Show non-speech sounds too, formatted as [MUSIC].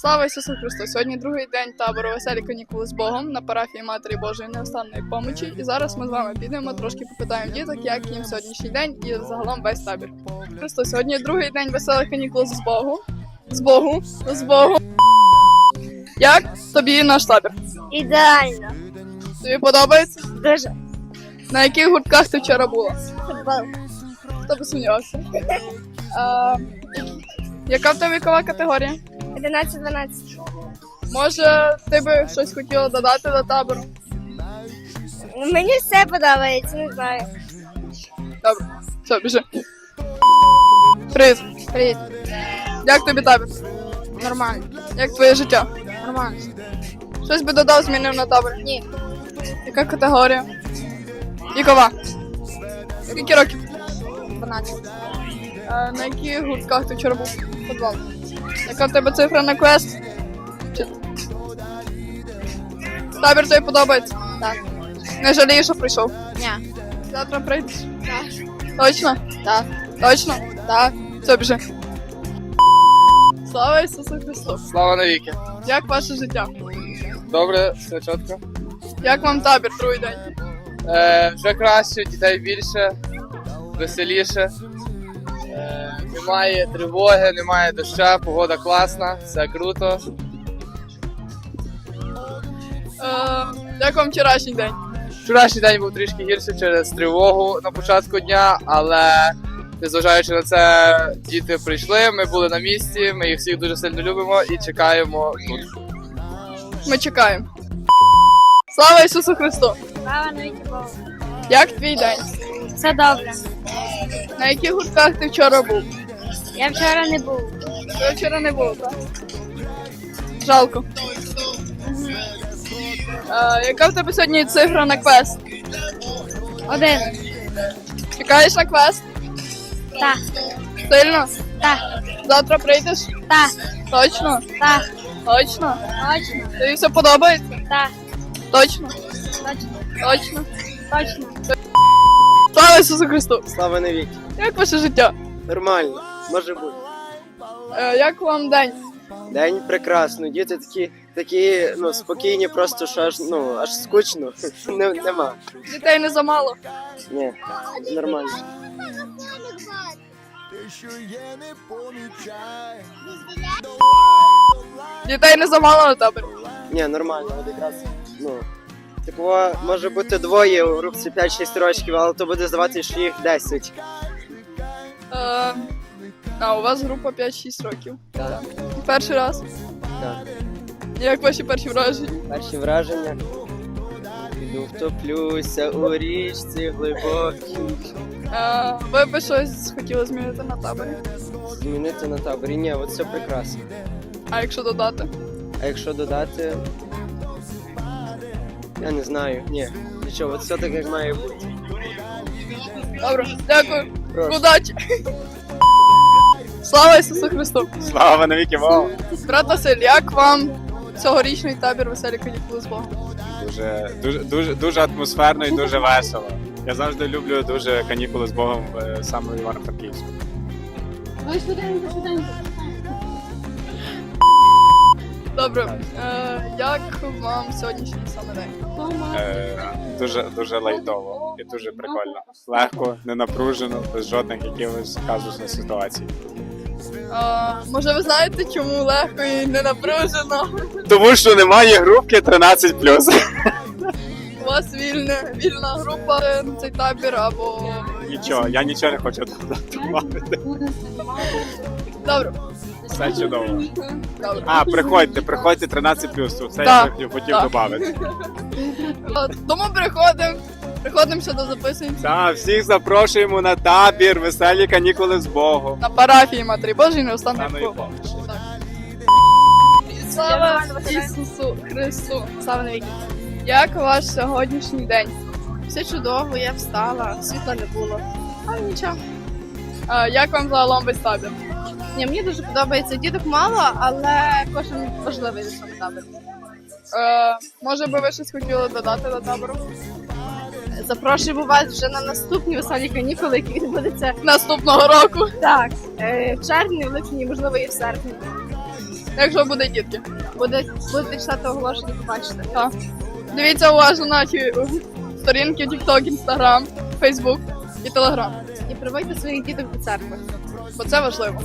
Слава Ісусу Христу! Сьогодні другий день табору веселі канікули з Богом на парафії Матері Божої неостанної помочі. І зараз ми з вами підемо трошки попитаємо діток, як їм сьогоднішній день і загалом весь табір. Христо, сьогодні другий день веселих канікул з Богу. З Богу, з Богу. Як тобі наш табір? Ідеально. Тобі подобається? Дуже. На яких гуртках ти вчора була? Футбол. Хто би сумнівався? А, яка в тебе вікова категорія? 11-12. Може, ти би щось хотіла додати до табору? Мені все подобається, не знаю. Добре, все, біжи. Привіт. Привіт. Як тобі табір? Нормально. Як твоє життя? Нормально. Щось би додав, змінив на табор? Ні. Яка категорія? Вікова. Скільки років? 12. А, на яких гуртках ти вчора був? Футбол. Яка в тебе цифра на квест? Чи... Табір тобі подобається? Так. Не жалієш, що прийшов? Ні. Завтра прийдеш? Так. Точно? Так. Точно? Так. Все, біжи. Слава Ісусу Христу! Слава навіки. Як ваше життя? Добре, все чітко. Як вам табір другий день? Е, вже краще, дітей більше, веселіше. Немає тривоги, немає доща, погода класна, все круто. Е, як вам вчорашній день? Вчорашній день був трішки гірший через тривогу на початку дня, але незважаючи на це, діти прийшли, ми були на місці, ми їх всіх дуже сильно любимо і чекаємо тут. Ми чекаємо. Слава Ісусу Христу! Слава Богу. Як твій день? Все добре. На яких гуртках ти вчора був? Я вчора не був. Ти вчора не був, так? Жалко. Е, яка в тебе сьогодні цифра на квест? Один. Чекаєш на квест? Так. Сильно? Так. Завтра прийдеш? Так. Точно? Так. Точно? Точно. Тобі все подобається? Так. Точно? Точно. Точно? Точно. Слава Ісусу Христу! Слава навіки. Як ваше життя? Нормально, може бути. Е, як вам день? День прекрасно. Діти такі, такі ну, спокійні, просто що аж ну аж скучно. [LAUGHS] Не, нема. Дітей не замало. Ні, нормально. Дітей не замало на таборі. Ні, нормально, от якраз. Ну. Такого може бути двоє у групці 5-6 років, але то буде здавати, що їх 10. Е, а, у вас група 5-6 років. Так. Перший раз. Так. Як ваші перші враження? Перші враження. Піду втоплюся у річці глибокій. Ви би щось хотіли змінити на таборі? Змінити на таборі. Ні, от все прекрасно. А якщо додати? А якщо додати. Я не знаю. Ні. Нічого, от все так як має бути. Добре, дякую. Прошу. Удачі! Слава Ісусу Христу! Слава навіки Богу! Брат Василь, як вам цьогорічний табір веселі канікули з Богом? Дуже, дуже, дуже, дуже атмосферно і дуже весело. Я завжди люблю дуже канікули з Богом е, саме в Івано-Франківську. Добре, е, як вам сьогоднішній саме день? Е, дуже, дуже лайтово і дуже прикольно. Легко, не напружено, без жодних якихось казусних ситуацій. Е, може ви знаєте, чому легко і не напружено? Тому що немає групки 13 У вас вільна, вільна група на цей табір або Нічого, я нічого не хочу додати. добре. Все чудово. добре. А, приходьте, приходьте 13 то все Так, я хотів, хотів так. додати. Тому приходимо, приходимо сюди, записуємося Так, всіх запрошуємо на табір, веселі канікули з Богом. на парафії Матері Божої неостанної Самої помочі. помощі. Слава Ісусу Христу! Слава навіки! Як ваш сьогоднішній день? Все чудово, я встала, світла не було. Але нічого. Як вам загалом весь табір? Ні, мені дуже подобається. Діток мало, але кожен важливий цьому таборі. Е, Може би ви щось хотіли додати до табору? Запрошуємо вас вже на наступні веселі канікули, які відбудуться Наступного року. так, е, в червні, в липні, можливо, і в серпні. Якщо буде дітки. Буде, будете читати оголошення, побачите. Так. Дивіться уважно наші сторінки TikTok, Instagram, Facebook і Telegram. І приводьте своїх діток до церкви. Бо це важливо.